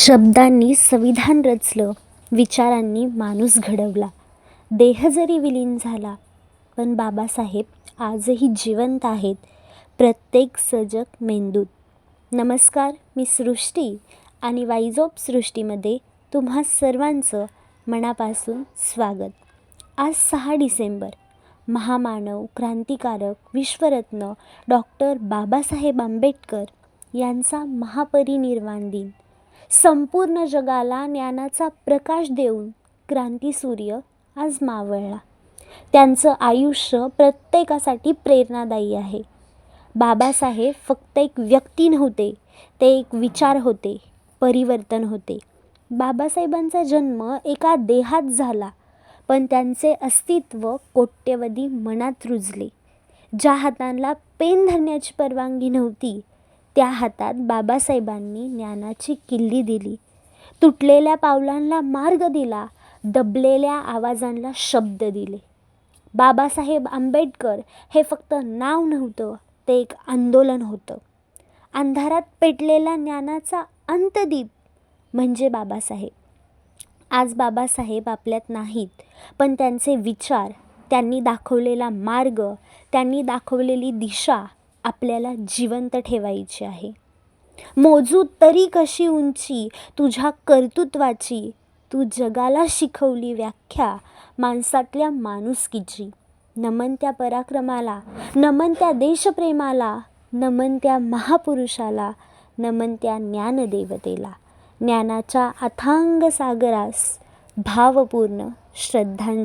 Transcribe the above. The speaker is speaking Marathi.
शब्दांनी संविधान रचलं विचारांनी माणूस घडवला. देह जरी विलीन झाला पण बाबासाहेब आजही जिवंत आहेत. प्रत्येक सजग मेंदूत. नमस्कार मी सृष्टी आणि वाईज सृष्टीमध्ये तुम्हा सर्वांचं मनापासून स्वागत. आज सहा डिसेंबर महामानव क्रांतिकारक विश्वरत्न डॉक्टर बाबासाहेब आंबेडकर यांचा महापरिनिर्वाण दिन. संपूर्ण जगाला ज्ञानाचा प्रकाश देऊन क्रांतीसूर्य आज मावळला. त्यांचं आयुष्य प्रत्येकासाठी प्रेरणादायी आहे. बाबासाहेब फक्त एक व्यक्ती नव्हते ते एक विचार होते परिवर्तन होते. बाबासाहेबांचा जन्म एका देहात झाला पण त्यांचे अस्तित्व कोट्यवधी मनात रुजले. ज्या हातांना पेन धरण्याची परवानगी नव्हती त्या हातात बाबासाहेबांनी ज्ञानाची किल्ली दिली. तुटलेल्या पावलांना मार्ग दिला दबलेल्या आवाजांना शब्द दिले. बाबासाहेब आंबेडकर हे फक्त नाव नव्हतं ते एक आंदोलन होतं. अंधारात पेटलेल्या ज्ञानाचा अंतदीप म्हणजे बाबासाहेब. आज बाबासाहेब आपल्यात नाहीत पण त्यांचे विचार त्यांनी दाखवलेला मार्ग त्यांनी दाखवलेली दिशा आपल्याला जिवंत ठेवायची आहे. मोजू तरी कशी उंची तुझ्या कर्तृत्वाची तू जगाला शिकवली व्याख्या माणसातल्या माणुसकीची. नमन त्या पराक्रमाला नमन त्या देशप्रेमाला नमन त्या महापुरुषाला नमन त्या ज्ञानदेवतेला. ज्ञानाच्या अथांग सागरास भावपूर्ण श्रद्धांजली.